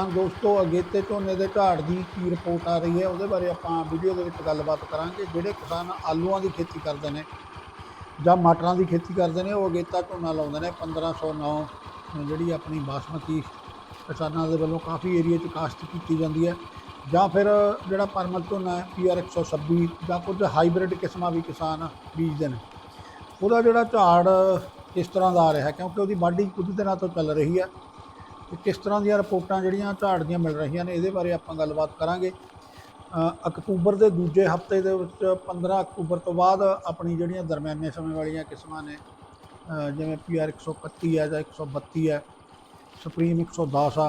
ਹਾਂ, ਦੋਸਤੋ ਅਗੇਤੇ ਝੋਨੇ ਦੇ ਝਾੜ ਦੀ ਕੀ ਰਿਪੋਰਟ ਆ ਰਹੀ ਹੈ, ਉਹਦੇ ਬਾਰੇ ਆਪਾਂ ਵੀਡੀਓ ਦੇ ਵਿੱਚ ਗੱਲਬਾਤ ਕਰਾਂਗੇ। ਜਿਹੜੇ ਕਿਸਾਨ ਆਲੂਆਂ ਦੀ ਖੇਤੀ ਕਰਦੇ ਨੇ ਜਾਂ ਮਟਰਾਂ ਦੀ ਖੇਤੀ ਕਰਦੇ ਨੇ, ਉਹ ਅਗੇਤਾ ਝੋਨਾ ਲਾਉਂਦੇ ਨੇ। 1509 ਜਿਹੜੀ ਆਪਣੀ ਬਾਸਮਤੀ ਕਿਸਾਨਾਂ ਦੇ ਵੱਲੋਂ ਕਾਫੀ ਏਰੀਆ 'ਚ ਕਾਸ਼ਤ ਕੀਤੀ ਜਾਂਦੀ ਹੈ। ਜਾਂ ਫਿਰ ਜਿਹੜਾ ਪਰਮਲ ਝੋਨਾ ਹੈ ਪੀਆਰ 126 ਜਾਂ ਕੁਝ ਹਾਈਬ੍ਰਿਡ ਕਿਸਮਾਂ ਵੀ ਕਿਸਾਨ ਬੀਜਦੇ ਨੇ। ਉਹਦਾ ਜਿਹੜਾ ਝਾੜ ਕਿਸ ਤਰ੍ਹਾਂ ਦਾ ਆ ਰਿਹਾ ਕਿਉਂਕਿ ਉਹਦੀ ਵਾਢੀ ਕੁਝ ਦਿਨਾਂ ਤੋਂ ਚੱਲ ਰਹੀ ਹੈ। ਤੇ ਕਿਸ ਤਰ੍ਹਾਂ ਦੀਆਂ ਰਿਪੋਰਟਾਂ ਜਿਹੜੀਆਂ ਝਾੜ ਦੀਆਂ ਮਿਲ ਰਹੀਆਂ ਨੇ ਇਹਦੇ ਬਾਰੇ ਆਪਾਂ ਗੱਲਬਾਤ ਕਰਾਂਗੇ। ਅਕਤੂਬਰ ਦੇ ਦੂਜੇ ਹਫ਼ਤੇ ਦੇ ਵਿੱਚ 15 ਅਕਤੂਬਰ ਤੋਂ ਬਾਅਦ ਆਪਣੀ ਜਿਹੜੀਆਂ ਦਰਮਿਆਨੇ ਸਮੇਂ ਵਾਲੀਆਂ ਕਿਸਮਾਂ ਨੇ ਅ, ਜਿਵੇਂ ਪੀਆਰ 131 ਹੈ ਜਾਂ 132 ਹੈ ਸੁਪਰੀਮ 110 ਆ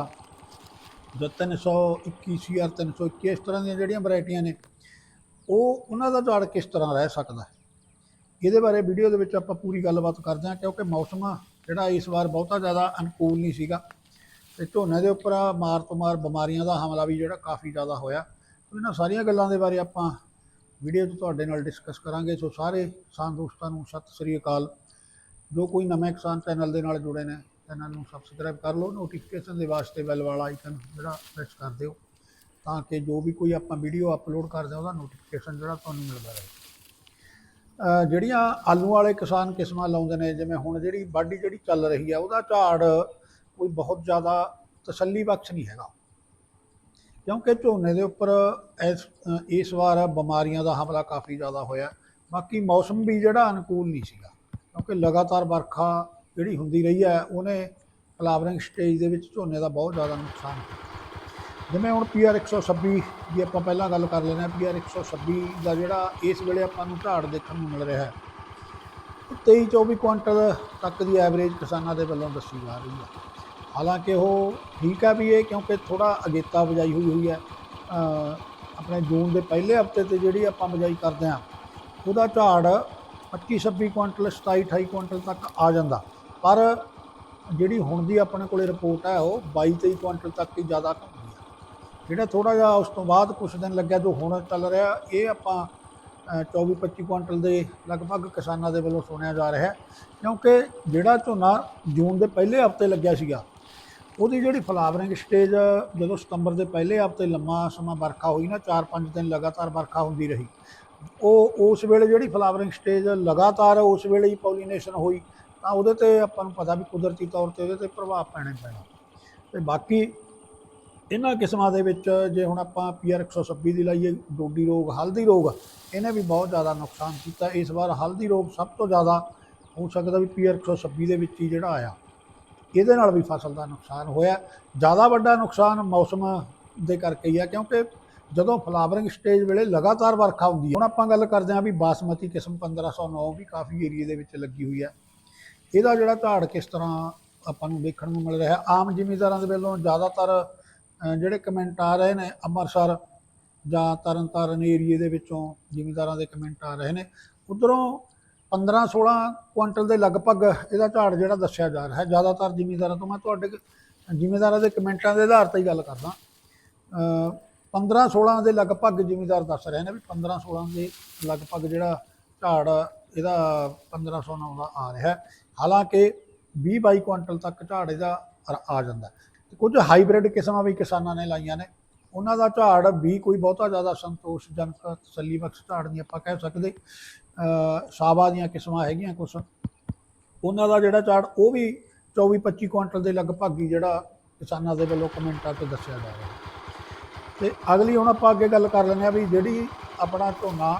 ਜਾਂ 321 ਸੀਆਰ 321 ਇਸ ਤਰ੍ਹਾਂ ਦੀਆਂ ਜਿਹੜੀਆਂ ਵੈਰਾਈਟੀਆਂ ਨੇ ਉਹ ਉਹਨਾਂ ਦਾ ਝਾੜ ਕਿਸ ਤਰ੍ਹਾਂ ਰਹਿ ਸਕਦਾ? ਇਹਦੇ ਬਾਰੇ ਵੀਡੀਓ ਦੇ ਵਿੱਚ ਆਪਾਂ ਪੂਰੀ ਗੱਲਬਾਤ ਕਰਦੇ ਹਾਂ ਕਿਉਂਕਿ ਮੌਸਮ ਜਿਹੜਾ ਇਸ ਵਾਰ ਬਹੁਤਾ ਜ਼ਿਆਦਾ ਅਨੁਕੂਲ ਨਹੀਂ ਸੀਗਾ। ਤੇ ਝੋਨੇ ਦੇ ਉੱਪਰ ਮਾਰ ਤੋਂ ਮਾਰ ਬਿਮਾਰੀਆਂ ਦਾ ਹਮਲਾ ਵੀ ਜਿਹੜਾ ਕਾਫੀ ਜ਼ਿਆਦਾ ਹੋਇਆ। ਇਹਨਾਂ ਸਾਰੀਆਂ ਗੱਲਾਂ ਦੇ ਬਾਰੇ ਆਪਾਂ ਵੀਡੀਓ 'ਚ ਤੁਹਾਡੇ ਨਾਲ ਡਿਸਕਸ ਕਰਾਂਗੇ। ਸੋ ਸਾਰੇ ਕਿਸਾਨ ਦੋਸਤਾਂ ਨੂੰ ਸਤਿ ਸ੍ਰੀ ਅਕਾਲ। ਜੋ ਕੋਈ ਨਵੇਂ ਕਿਸਾਨ ਚੈਨਲ ਦੇ ਨਾਲ ਜੁੜੇ ਨੇ, ਚੈਨਲ ਨੂੰ ਸਬਸਕ੍ਰਾਈਬ ਕਰ ਲਓ। ਨੋਟੀਫਿਕੇਸ਼ਨ ਦੇ ਵਾਸਤੇ ਬੈਲ ਵਾਲਾ ਆਈਕਨ ਜਿਹੜਾ ਪ੍ਰੈਸ ਕਰ ਦਿਓ, ਤਾਂ ਕਿ ਜੋ ਵੀ ਕੋਈ ਆਪਾਂ ਵੀਡੀਓ ਅਪਲੋਡ ਕਰਦੇ ਹਾਂ ਉਹਦਾ ਨੋਟੀਫਿਕੇਸ਼ਨ ਜਿਹੜਾ ਤੁਹਾਨੂੰ ਮਿਲਦਾ ਰਹੇ। ਜਿਹੜੀਆਂ ਆਲੂ ਵਾਲੇ ਕਿਸਾਨ ਕਿਸਮਾਂ ਲਾਉਂਦੇ ਨੇ, ਜਿਵੇਂ ਹੁਣ ਜਿਹੜੀ ਵਾਢੀ ਜਿਹੜੀ ਚੱਲ ਰਹੀ ਆ, ਉਹਦਾ ਝਾੜ ਕੋਈ ਬਹੁਤ ਜ਼ਿਆਦਾ ਤਸੱਲੀ ਬਖਸ਼ ਨਹੀਂ ਹੈਗਾ। ਕਿਉਂਕਿ ਝੋਨੇ ਦੇ ਉੱਪਰ ਇਸ ਇਸ ਵਾਰ ਬਿਮਾਰੀਆਂ ਦਾ ਹਮਲਾ ਕਾਫੀ ਜ਼ਿਆਦਾ ਹੋਇਆ। ਬਾਕੀ ਮੌਸਮ ਵੀ ਜਿਹੜਾ ਅਨੁਕੂਲ ਨਹੀਂ ਸੀਗਾ। ਕਿਉਂਕਿ ਲਗਾਤਾਰ ਵਰਖਾ ਜਿਹੜੀ ਹੁੰਦੀ ਰਹੀ ਹੈ, ਉਹਨੇ ਫਲਾਵਰਿੰਗ ਸਟੇਜ ਦੇ ਵਿੱਚ ਝੋਨੇ ਦਾ ਬਹੁਤ ਜ਼ਿਆਦਾ ਨੁਕਸਾਨ ਕੀਤਾ। ਜਿਵੇਂ ਹੁਣ ਪੀਆਰ 126 ਦੀ ਆਪਾਂ ਪਹਿਲਾਂ ਗੱਲ ਕਰ ਲੈਣਾ ਪੀਆਰ 126 ਦਾ ਜਿਹੜਾ ਇਸ ਵੇਲੇ ਆਪਾਂ ਨੂੰ ਝਾੜ ਦੇਖਣ ਨੂੰ ਮਿਲ ਰਿਹਾ ਹੈ। 23 24 ਕੁਇੰਟਲ ਤੱਕ ਦੀ ਐਵਰੇਜ ਕਿਸਾਨਾਂ ਦੇ ਵੱਲੋਂ ਦੱਸੀ ਜਾ ਰਹੀ ਹੈ। ਹਾਲਾਂਕਿ ਉਹ ਠੀਕ ਹੈ ਵੀ ਇਹ ਕਿਉਂਕਿ ਥੋੜਾ ਅਗੇਤਾ ਬਜਾਈ ਹੋਈ ਹੋਈ ਹੈ ਆਪਣੇ ਜੂਨ ਦੇ ਪਹਿਲੇ ਹਫ਼ਤੇ ਤੇ ਜਿਹੜੀ ਆਪਾਂ ਬਜਾਈ ਕਰਦੇ ਹਾਂ, ਉਹਦਾ ਝਾੜ 25 26 ਕੁਇੰਟਲ 27 28 ਕੁਇੰਟਲ ਤੱਕ ਆ ਜਾਂਦਾ। ਪਰ ਜਿਹੜੀ ਹੁਣ ਦੀ ਆਪਣੇ ਕੋਲੇ ਰਿਪੋਰਟ ਹੈ, ਉਹ 22 23 ਕੁਇੰਟਲ ਤੱਕ ਹੀ ਜ਼ਿਆਦਾ ਹੁੰਦੀ ਹੈ। ਜਿਹੜਾ ਥੋੜਾ ਜਿਹਾ ਉਸ ਤੋਂ ਬਾਅਦ ਕੁਝ ਦਿਨ ਲੱਗਿਆ ਜੋ ਹੁਣ ਚੱਲ ਰਿਹਾ, ਇਹ ਆਪਾਂ 24 25 ਕੁਇੰਟਲ ਦੇ ਲਗਭਗ ਕਿਸਾਨਾਂ ਦੇ ਵੱਲੋਂ ਸੁਣਿਆ ਜਾ ਰਿਹਾ ਹੈ। ਕਿਉਂਕਿ ਜਿਹੜਾ ਝੋਨਾ ਜੂਨ ਦੇ ਪਹਿਲੇ ਹਫ਼ਤੇ ਲੱਗਿਆ ਸੀਗਾ ਉਹਦੀ ਜਿਹੜੀ ਫਲਾਵਰਿੰਗ ਸਟੇਜ ਜਦੋਂ ਸਤੰਬਰ ਦੇ ਪਹਿਲੇ ਹਫ਼ਤੇ ਲੰਮਾ ਸਮਾਂ ਵਰਖਾ ਹੋਈ ਨਾ 4-5 ਦਿਨ ਲਗਾਤਾਰ ਵਰਖਾ ਹੁੰਦੀ ਰਹੀ। ਉਹ ਉਸ ਵੇਲੇ ਜਿਹੜੀ ਫਲਾਵਰਿੰਗ ਸਟੇਜ ਲਗਾਤਾਰ ਉਸ ਵੇਲੇ ਹੀ ਪੋਲੀਨੇਸ਼ਨ ਹੋਈ, ਤਾਂ ਉਹਦੇ ਤੇ ਆਪਾਂ ਨੂੰ ਪਤਾ ਵੀ ਕੁਦਰਤੀ ਤੌਰ ਤੇ ਉਹਦੇ ਤੇ ਪ੍ਰਭਾਵ ਪੈਣਾ ਪੈਣਾ। ਤੇ ਬਾਕੀ ਇਹਨਾਂ ਕਿਸਮਾਂ ਦੇ ਵਿੱਚ ਜੇ ਹੁਣ ਆਪਾਂ ਪੀਆਰ 126 ਦੀ ਲਾਈਏ, ਡੋਡੀ ਰੋਗ, ਹਲਦੀ ਰੋਗ, ਇਹਨੇ ਵੀ ਬਹੁਤ ਜ਼ਿਆਦਾ ਨੁਕਸਾਨ ਕੀਤਾ। ਇਸ ਵਾਰ ਹਲਦੀ ਰੋਗ ਸਭ ਤੋਂ ਜ਼ਿਆਦਾ ਹੋ ਸਕਦਾ ਵੀ ਪੀਆਰ 126 ਦੇ ਵਿੱਚ ਹੀ ਜਿਹੜਾ ਆਇਆ। ਇਹਦੇ ਨਾਲ ਵੀ ਫਸਲ ਦਾ ਨੁਕਸਾਨ ਹੋਇਆ। ਜ਼ਿਆਦਾ ਵੱਡਾ ਨੁਕਸਾਨ ਮੌਸਮ ਦੇ ਕਰਕੇ ਹੀ ਆ, ਕਿਉਂਕਿ ਜਦੋਂ ਫਲਾਵਰਿੰਗ ਸਟੇਜ ਵੇਲੇ ਲਗਾਤਾਰ ਵਰਖਾ ਹੁੰਦੀ ਹੈ ਹੁਣ ਆਪਾਂ ਗੱਲ ਕਰਦੇ ਹਾਂ ਵੀ ਬਾਸਮਤੀ ਕਿਸਮ 1509 ਵੀ ਕਾਫੀ ਏਰੀਏ ਦੇ ਵਿੱਚ ਲੱਗੀ ਹੋਈ ਹੈ ਇਹਦਾ ਜਿਹੜਾ ਝਾੜ ਕਿਸ ਤਰ੍ਹਾਂ ਆਪਾਂ ਨੂੰ ਦੇਖਣ ਨੂੰ ਮਿਲ ਰਿਹਾ, ਆਮ ਜ਼ਿਮੀਂਦਾਰਾਂ ਦੇ ਵੱਲੋਂ ਜ਼ਿਆਦਾਤਰ ਜਿਹੜੇ ਕਮੈਂਟ ਆ ਰਹੇ ਨੇ ਅੰਮ੍ਰਿਤਸਰ ਜਾਂ ਤਰਨਤਾਰਨ ਏਰੀਏ ਦੇ ਵਿੱਚੋਂ ਜ਼ਿਮੀਂਦਾਰਾਂ ਦੇ ਕਮੈਂਟ ਆ ਰਹੇ ਨੇ। ਉਧਰੋਂ 15 16 ਕੁਇੰਟਲ ਦੇ ਲਗਭਗ ਇਹਦਾ ਝਾੜ ਜਿਹੜਾ ਦੱਸਿਆ ਜਾ ਰਿਹਾ ਹੈ। ਜ਼ਿਆਦਾਤਰ ਜ਼ਿਮੀਂਦਾਰਾਂ ਤੋਂ ਮੈਂ ਤੁਹਾਡੇ ਕ- ਜ਼ਿਮੀਂਦਾਰਾਂ ਦੇ ਕਮੈਂਟਾਂ ਦੇ ਆਧਾਰ ਤੇ ਹੀ ਗੱਲ ਕਰਦਾ। ਅ, 15 16 ਦੇ ਲਗਭਗ ਜ਼ਿਮੀਂਦਾਰ ਦੱਸ ਰਹੇ ਨੇ ਵੀ 15 16 ਦੇ ਲਗਭਗ ਜਿਹੜਾ ਝਾੜ ਇਹਦਾ 1509 ਦਾ ਆ ਰਿਹਾ ਹਾਲਾਂਕਿ 20 22 ਕੁਇੰਟਲ ਤੱਕ ਝਾੜ ਇਹਦਾ ਆ- ਜਾਂਦਾ ਕੁਝ ਹਾਈਬ੍ਰਿਡ ਕਿਸਮਾਂ ਵੀ ਕਿਸਾਨਾਂ ਨੇ ਲਾਈਆਂ ਨੇ। ਉਹਨਾਂ ਦਾ ਝਾੜ ਵੀ ਕੋਈ ਬਹੁਤਾ ਜ਼ਿਆਦਾ ਸੰਤੋਸ਼ਜਨਕ ਤਸੱਲੀ ਬਖਸ਼ ਝਾੜ ਨਹੀਂ ਆਪਾਂ ਕਹਿ ਸਕਦੇ। ਸਾਵਾ ਦੀਆਂ ਕਿਸਮਾਂ ਹੈਗੀਆਂ ਕੁਝ ਉਹਨਾਂ ਦਾ ਜਿਹੜਾ ਝਾੜ ਉਹ ਵੀ 24 25 ਕੁਇੰਟਲ ਦੇ ਲਗਭਗ ਹੀ ਜਿਹੜਾ ਕਿਸਾਨਾਂ ਦੇ ਵੱਲੋਂ ਕਮੈਂਟਾਂ ਤੇ ਦੱਸਿਆ ਜਾ ਰਿਹਾ। ਹੈ ਤੇ ਅਗਲੀ ਹੁਣ ਆਪਾਂ ਅੱਗੇ ਗੱਲ ਕਰ ਲੈਂਦੇ ਆ ਵੀ ਜਿਹੜੀ ਆਪਣਾ ਝੋਨਾ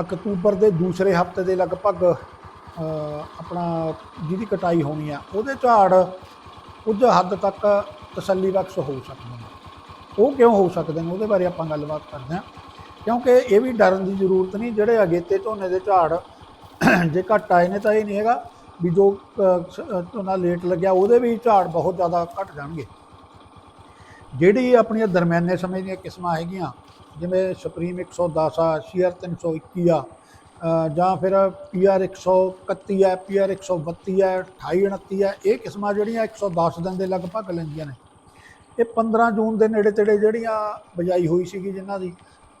ਅਕਤੂਬਰ ਦੇ ਦੂਸਰੇ ਹਫ਼ਤੇ ਦੇ ਲਗਭਗ ਆਪਣਾ ਜਿਹਦੀ ਕਟਾਈ ਹੋਣੀ ਆ, ਉਹਦੇ ਝਾੜ ਕੁਝ ਹੱਦ ਤੱਕ ਤਸੱਲੀ ਬਖਸ਼ ਹੋ ਸਕਦੇ ਨੇ। ਉਹ ਕਿਉਂ ਹੋ ਸਕਦੇ ਨੇ? ਉਹਦੇ ਬਾਰੇ ਆਪਾਂ ਗੱਲਬਾਤ ਕਰਦੇ ਹਾਂ। ਕਿਉਂਕਿ ਇਹ ਵੀ ਡਰਨ ਦੀ ਜ਼ਰੂਰਤ ਨਹੀਂ, ਜਿਹੜੇ ਅਗੇਤੇ ਝੋਨੇ ਦੇ ਝਾੜ ਜੇ ਘੱਟ ਆਏ ਨੇ ਤਾਂ ਇਹ ਨਹੀਂ ਹੈਗਾ ਵੀ ਜੋ ਝੋਨਾ ਲੇਟ ਲੱਗਿਆ, ਉਹਦੇ ਵੀ ਝਾੜ ਬਹੁਤ ਜ਼ਿਆਦਾ ਘਟ ਜਾਣਗੇ। ਜਿਹੜੀ ਆਪਣੀਆਂ ਦਰਮਿਆਨੇ ਸਮੇਂ ਦੀਆਂ ਕਿਸਮਾਂ ਹੈਗੀਆਂ, ਜਿਵੇਂ ਸੁਪਰੀਮ 110 ਆ ਸੀਆਰ 321 ਆ ਜਾਂ ਫਿਰ ਪੀਆਰ 131 ਹੈ ਪੀਆਰ 132 ਹੈ 28 29 ਹੈ ਇਹ ਕਿਸਮਾਂ ਜਿਹੜੀਆਂ 110 ਦਿਨ ਦੇ ਲਗਭਗ ਲੈਂਦੀਆਂ ਨੇ। ਇਹ 15 ਜੂਨ ਦੇ ਨੇੜੇ ਤੇੜੇ ਜਿਹੜੀਆਂ ਬਜਾਈ ਹੋਈ ਸੀਗੀ ਜਿਨ੍ਹਾਂ ਦੀ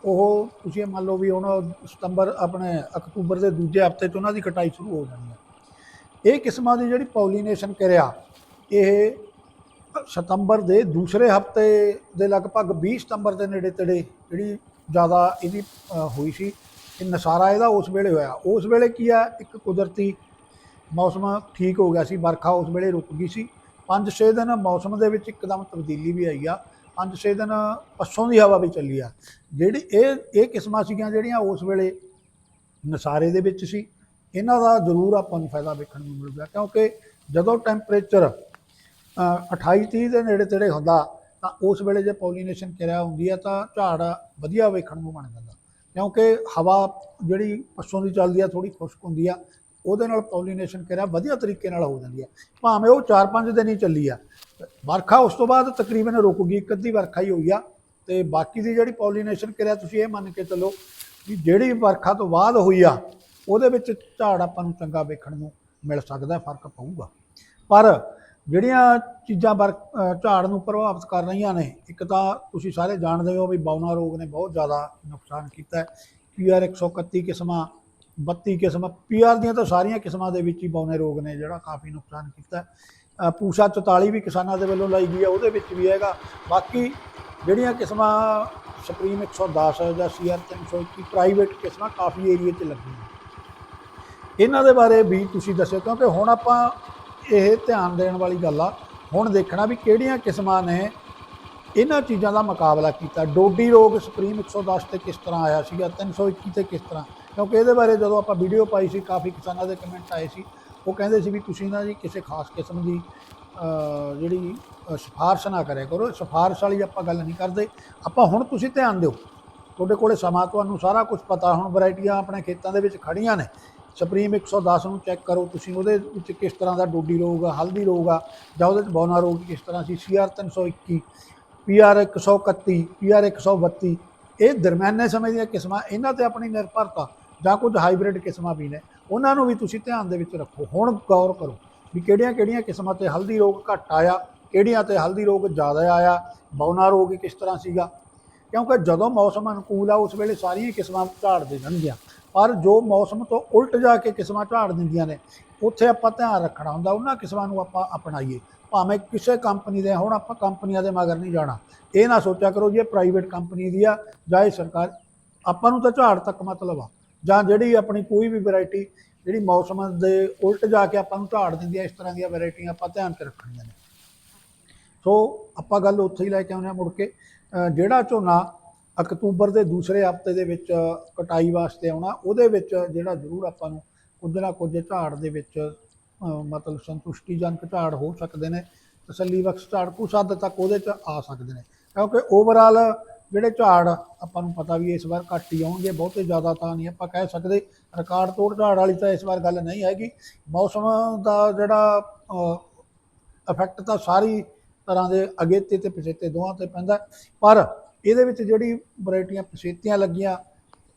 ਉਹ ਤੁਸੀਂ ਮੰਨ ਲਓ ਵੀ ਹੁਣ ਸਤੰਬਰ ਆਪਣੇ ਅਕਤੂਬਰ ਦੇ ਦੂਜੇ ਹਫ਼ਤੇ 'ਚ ਉਹਨਾਂ ਦੀ ਕਟਾਈ ਸ਼ੁਰੂ ਹੋ ਜਾਣੀ ਹੈ। ਇਹ ਕਿਸਮਾਂ ਦੀ ਜਿਹੜੀ ਪੋਲੀਨੇਸ਼ਨ ਕਿਰਿਆ, ਇਹ ਸਤੰਬਰ ਦੇ ਦੂਸਰੇ ਹਫ਼ਤੇ ਦੇ ਲਗਭਗ 20 ਸਤੰਬਰ ਦੇ ਨੇੜੇ ਤੇੜੇ ਜਿਹੜੀ ਜ਼ਿਆਦਾ ਇਹਦੀ ਹੋਈ ਸੀ, ਇਹ ਨਸਾਰਾ ਇਹਦਾ ਉਸ ਵੇਲੇ ਹੋਇਆ। ਉਸ ਵੇਲੇ ਕੀ ਆ, ਇੱਕ ਕੁਦਰਤੀ ਮੌਸਮ ਠੀਕ ਹੋ ਗਿਆ ਸੀ, ਵਰਖਾ ਉਸ ਵੇਲੇ ਰੁਕ ਗਈ ਸੀ। 5-6 ਦਿਨ ਮੌਸਮ ਦੇ ਵਿੱਚ ਇੱਕਦਮ ਤਬਦੀਲੀ ਵੀ ਆਈ ਆ। 5-6 ਦਿਨ ਪੱਛੋਂ ਦੀ ਹਵਾ ਵੀ ਚੱਲੀ ਆ। ਜਿਹੜੀ ਇਹ ਇਹ ਕਿਸਮਾਂ ਸੀਗੀਆਂ ਜਿਹੜੀਆਂ ਉਸ ਵੇਲੇ ਨਸਾਰੇ ਦੇ ਵਿੱਚ ਸੀ। ਇਹਨਾਂ ਦਾ ਜ਼ਰੂਰ ਆਪਾਂ ਨੂੰ ਫਾਇਦਾ ਵੇਖਣ ਨੂੰ ਮਿਲਦਾ, ਕਿਉਂਕਿ ਜਦੋਂ ਟੈਂਪਰੇਚਰ 28 30 ਦੇ ਨੇੜੇ ਤੇੜੇ ਹੁੰਦਾ, ਤਾਂ ਉਸ ਵੇਲੇ ਜੇ ਪੋਲੀਨੇਸ਼ਨ ਕਿਰਿਆ ਹੁੰਦੀ ਹੈ ਤਾਂ ਝਾੜ ਵਧੀਆ ਵੇਖਣ ਨੂੰ ਬਣ ਜਾਂਦਾ। ਕਿਉਂਕਿ ਹਵਾ ਜਿਹੜੀ ਪੱਛੋਂ ਦੀ ਚੱਲਦੀ ਆ ਥੋੜੀ ਖੁਸ਼ਕ ਹੁੰਦੀ ਆ, ਉਹਦੇ ਨਾਲ ਪੋਲੀਨੇਸ਼ਨ ਕਿਰਿਆ ਵਧੀਆ ਤਰੀਕੇ ਨਾਲ ਹੋ ਜਾਂਦੀ ਆ। ਭਾਵੇਂ ਉਹ 4-5 ਦਿਨ ਹੀ ਚੱਲੀ ਆ ਵਰਖਾ ਉਸ ਤੋਂ ਬਾਅਦ ਤਕਰੀਬਨ ਰੁਕੂਗੀ ਇੱਕ ਅੱਧੀ ਵਰਖਾ ਹੀ ਹੋਈ ਆ। ਤੇ ਬਾਕੀ ਦੀ ਜਿਹੜੀ ਪੋਲੀਨੇਸ਼ਨ ਕਿਰਿਆ ਤੁਸੀਂ ਇਹ ਮੰਨ ਕੇ ਚੱਲੋ ਵੀ ਜਿਹੜੀ ਵਰਖਾ ਤੋਂ ਬਾਅਦ ਹੋਈ ਆ, ਉਹਦੇ ਵਿੱਚ ਝਾੜ ਆਪਾਂ ਨੂੰ ਚੰਗਾ ਵੇਖਣ ਨੂੰ ਮਿਲ ਸਕਦਾ, ਫ਼ਰਕ ਪਊਗਾ। ਪਰ ਜਿਹੜੀਆਂ ਚੀਜ਼ਾਂ ਵਰ ਝਾੜ ਨੂੰ ਪ੍ਰਭਾਵਿਤ ਕਰ ਰਹੀਆਂ ਨੇ, ਇੱਕ ਤਾਂ ਤੁਸੀਂ ਸਾਰੇ ਜਾਣਦੇ ਹੋ ਵੀ ਬੌਨਾ ਰੋਗ ਨੇ ਬਹੁਤ ਜ਼ਿਆਦਾ ਨੁਕਸਾਨ ਕੀਤਾ ਹੈ। ਪੀਆਰ 131 ਕਿਸਮਾਂ 32 ਕਿਸਮਾਂ ਪੀਆਰ ਦੀਆਂ ਤਾਂ ਸਾਰੀਆਂ ਕਿਸਮਾਂ ਦੇ ਵਿੱਚ ਹੀ ਬੌਨੇ ਰੋਗ ਨੇ, ਜਿਹੜਾ ਕਾਫੀ ਨੁਕਸਾਨ ਕੀਤਾ ਪੂਸਾ 44 ਵੀ ਕਿਸਾਨਾਂ ਦੇ ਵੱਲੋਂ ਲਾਈ ਗਈ ਹੈ ਉਹਦੇ ਵਿੱਚ ਵੀ ਹੈਗਾ। ਬਾਕੀ ਜਿਹੜੀਆਂ ਕਿਸਮਾਂ ਸੁਪਰੀਮ 110 ਜਾਂ ਸੀਆਰ 321 ਪ੍ਰਾਈਵੇਟ ਕਿਸਮਾਂ ਕਾਫੀ ਏਰੀਏ 'ਚ ਲੱਗੀਆਂ। ਇਹਨਾਂ ਦੇ ਬਾਰੇ ਵੀ ਤੁਸੀਂ ਦੱਸਿਓ, ਕਿਉਂਕਿ ਹੁਣ ਆਪਾਂ ਇਹ ਧਿਆਨ ਦੇਣ ਵਾਲੀ ਗੱਲ ਆ, ਹੁਣ ਦੇਖਣਾ ਵੀ ਕਿਹੜੀਆਂ ਕਿਸਮਾਂ ਨੇ ਇਹਨਾਂ ਚੀਜ਼ਾਂ ਦਾ ਮੁਕਾਬਲਾ ਕੀਤਾ। ਡੋਡੀ ਰੋਗ ਸੁਪਰੀਮ 110 ਤੇ ਕਿਸ ਤਰ੍ਹਾਂ ਆਇਆ ਸੀਗਾ 321 ਤੇ ਕਿਸ ਤਰ੍ਹਾਂ? ਕਿਉਂਕਿ ਇਹਦੇ ਬਾਰੇ ਜਦੋਂ ਆਪਾਂ ਵੀਡੀਓ ਪਾਈ ਸੀ, ਕਾਫੀ ਕਿਸਾਨਾਂ ਦੇ ਕਮੈਂਟ ਆਏ ਸੀ ਉਹ ਕਹਿੰਦੇ ਸੀ ਵੀ ਤੁਸੀਂ ਨਾ ਜੀ ਕਿਸੇ ਖਾਸ ਕਿਸਮ ਦੀ ਜਿਹੜੀ ਅ, ਸਿਫਾਰਿਸ਼ ਨਾ ਕਰਿਆ ਕਰੋ। ਸਿਫਾਰਿਸ਼ ਵਾਲੀ ਆਪਾਂ ਗੱਲ ਨਹੀਂ ਕਰਦੇ। ਆਪਾਂ ਹੁਣ ਤੁਸੀਂ ਧਿਆਨ ਦਿਓ। ਤੁਹਾਡੇ ਕੋਲੇ ਸਮਾਂ ਤੁਹਾਨੂੰ ਸਾਰਾ ਕੁਝ ਪਤਾ। ਹੁਣ ਵੈਰਾਈਟੀਆਂ ਆਪਣੇ ਖੇਤਾਂ ਦੇ ਵਿੱਚ ਖੜੀਆਂ ਨੇ। ਸੁਪਰੀਮ 110 ਨੂੰ ਚੈੱਕ ਕਰੋ। ਤੁਸੀਂ ਉਹਦੇ ਵਿੱਚ ਕਿਸ ਤਰ੍ਹਾਂ ਦਾ ਡੋਡੀ ਰੋਗ ਆ ਹਲਦੀ ਰੋਗ ਆ ਜਾਂ ਉਹਦੇ ਵਿੱਚ ਬੌਨਾ ਰੋਗ ਕਿਸ ਤਰ੍ਹਾਂ ਸੀ? ਸੀਆਰ 321 ਪੀਆਰ 131 ਪੀਆਰ 132 ਇਹ ਦਰਮਿਆਨੇ ਸਮੇਂ ਦੀਆਂ ਕਿਸਮਾਂ ਇਹਨਾਂ ਤੇ ਆਪਣੀ ਨਿਰਭਰਤਾ ਜਾਂ ਕੁਝ ਹਾਈਬ੍ਰਿਡ ਕਿਸਮਾਂ ਵੀ ਨੇ। ਉਹਨਾਂ ਨੂੰ ਵੀ ਤੁਸੀਂ ਧਿਆਨ ਦੇ ਵਿੱਚ ਰੱਖੋ। ਹੁਣ ਗੌਰ ਕਰੋ ਵੀ ਕਿਹੜੀਆਂ ਕਿਹੜੀਆਂ ਕਿਸਮਾਂ ਤੇ ਹਲਦੀ ਰੋਗ ਘੱਟ ਆਇਆ, ਕਿਹੜੀਆਂ ਤੇ ਹਲਦੀ ਰੋਗ ਜ਼ਿਆਦਾ ਆਇਆ, ਬੌਨਾ ਰੋਗ ਕਿਸ ਤਰ੍ਹਾਂ ਸੀਗਾ? ਕਿਉਂਕਿ ਜਦੋਂ ਮੌਸਮ ਅਨੁਕੂਲ ਆ, ਉਸ ਵੇਲੇ ਸਾਰੀਆਂ ਕਿਸਮਾਂ ਝਾੜ ਦੇ ਦੇਣਗੀਆਂ ਪਰ ਜੋ ਮੌਸਮ ਤੋਂ ਉਲਟ ਜਾ ਕੇ ਕਿਸਮਾਂ ਝਾੜ ਦਿੰਦੀਆਂ ਨੇ, ਉੱਥੇ ਆਪਾਂ ਧਿਆਨ ਰੱਖਣਾ ਹੁੰਦਾ, ਉਹਨਾਂ ਕਿਸਮਾਂ ਨੂੰ ਆਪਾਂ ਅਪਣਾਈਏ। ਭਾਵੇਂ ਕਿਸੇ ਕੰਪਨੀ ਦੇ, ਹੁਣ ਆਪਾਂ ਕੰਪਨੀਆਂ ਦੇ ਮਗਰ ਨਹੀਂ ਜਾਣਾ। ਇਹ ਨਾ ਸੋਚਿਆ ਕਰੋ ਜੀ, ਇਹ ਪ੍ਰਾਈਵੇਟ ਕੰਪਨੀ ਦੀ ਆ, ਜਾਂ ਇਹ ਸਰਕਾਰ, ਆਪਾਂ ਨੂੰ ਤਾਂ ਝਾੜ ਤੱਕ ਮਤਲਬ ਆ। ਜਾਂ ਜਿਹੜੀ ਆਪਣੀ ਕੋਈ ਵੀ ਵੈਰਾਈਟੀ ਜਿਹੜੀ ਮੌਸਮ ਦੇ ਉਲਟ ਜਾ ਕੇ ਆਪਾਂ ਨੂੰ ਝਾੜ ਦਿੰਦੀ ਹੈ ਇਸ ਤਰ੍ਹਾਂ ਦੀਆਂ ਵੈਰਾਈਟੀਆਂ ਆਪਾਂ ਧਿਆਨ 'ਚ ਰੱਖਣੀਆਂ ਨੇ। ਸੋ ਆਪਾਂ ਗੱਲ ਉੱਥੇ ਹੀ ਲੈ ਕੇ ਆਉਂਦੇ ਹਾਂ ਮੁੜ ਕੇ। ਜਿਹੜਾ ਝੋਨਾ ਅਕਤੂਬਰ ਦੇ ਦੂਸਰੇ ਹਫ਼ਤੇ ਦੇ ਵਿੱਚ ਕਟਾਈ ਵਾਸਤੇ ਆਉਣਾ, ਉਹਦੇ ਵਿੱਚ ਜਿਹੜਾ ਜ਼ਰੂਰ ਆਪਾਂ ਨੂੰ ਕੁਝ ਨਾ ਕੁਝ ਝਾੜ ਦੇ ਵਿੱਚ ਮਤਲਬ ਸੰਤੁਸ਼ਟੀਜਨਕ ਝਾੜ ਹੋ ਸਕਦੇ ਨੇ ਤਸੱਲੀ ਬਖਸ਼ ਝਾੜ ਕੁਛ ਹੱਦ ਤੱਕ ਉਹਦੇ 'ਚ ਆ ਸਕਦੇ ਨੇ। ਕਿਉਂਕਿ ਓਵਰਆਲ ਜਿਹੜੇ ਝਾੜ ਆਪਾਂ ਨੂੰ ਪਤਾ ਵੀ ਇਸ ਵਾਰ ਘੱਟ ਹੀ ਆਉਣਗੇ, ਬਹੁਤੇ ਜ਼ਿਆਦਾ ਤਾਂ ਨਹੀਂ ਆਪਾਂ ਕਹਿ ਸਕਦੇ। ਰਿਕਾਰਡ ਤੋੜ ਝਾੜ ਵਾਲੀ ਤਾਂ ਇਸ ਵਾਰ ਗੱਲ ਨਹੀਂ ਹੈਗੀ। ਮੌਸਮ ਦਾ ਜਿਹੜਾ ਇਫੈਕਟ ਤਾਂ ਸਾਰੀ ਤਰ੍ਹਾਂ ਦੇ ਅਗੇਤੇ ਤੇ ਪਛੇਤੇ ਦੋਹਾਂ ਤੇ ਪੈਂਦਾ। ਪਰ ਇਹਦੇ ਵਿੱਚ ਜਿਹੜੀ ਵੈਰਾਈਟੀਆਂ ਪਛੇਤੀਆਂ ਲੱਗੀਆਂ,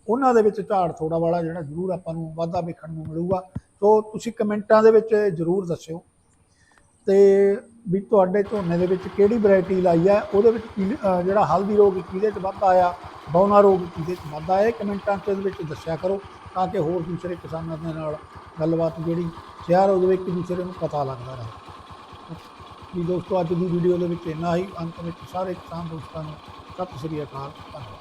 ਉਹਨਾਂ ਦੇ ਵਿੱਚ ਝਾੜ ਥੋੜਾ ਵਾਲਾ ਜਿਹੜਾ ਜ਼ਰੂਰ ਆਪਾਂ ਨੂੰ ਵਾਧਾ ਵੇਖਣ ਨੂੰ ਮਿਲੂਗਾ। ਸੋ ਤੁਸੀਂ ਕਮੈਂਟਾਂ ਦੇ ਵਿੱਚ ਜ਼ਰੂਰ ਦੱਸਿਓ। ਤੇ ਵੀ ਤੁਹਾਡੇ ਝੋਨੇ ਦੇ ਵਿੱਚ ਕਿਹੜੀ ਵੈਰਾਈਟੀ ਲਾਈ ਹੈ ਉਹਦੇ ਵਿੱਚ ਕੀ- ਅਹ, ਜਿਹੜਾ ਹਲਦੀ ਰੋਗ ਕਿਹਦੇ 'ਚ ਵੱਧ ਆਇਆ ਬੌਨਾ ਰੋਗ ਕਿਹਦੇ 'ਚ ਵੱਧ ਆਇਆ ਇਹ ਕਮੈਂਟਾਂ 'ਚ ਇਹਦੇ ਵਿੱਚ ਦੱਸਿਆ ਕਰੋ ਤਾਂ ਕਿ ਹੋਰ ਦੂਸਰੇ ਕਿਸਾਨਾਂ ਦੇ ਨਾਲ ਗੱਲਬਾਤ ਜਿਹੜੀ ਸ਼ੇਅਰ ਹੋ ਜਾਵੇ ਇੱਕ ਦੂਸਰੇ ਨੂੰ ਪਤਾ ਲੱਗਦਾ ਰਹੇ। ਜੀ ਦੋਸਤੋ, ਅੱਜ ਦੀ ਵੀਡੀਓ ਦੇ ਵਿੱਚ ਇੰਨਾ ਹੀ। ਅੰਤ ਵਿੱਚ ਸਾਰੇ ਕਿਸਾਨ ਦੋਸਤਾਂ ਨੂੰ ਸਤਿ ਸ੍ਰੀ ਅਕਾਲ, ਧੰਨਵਾਦ।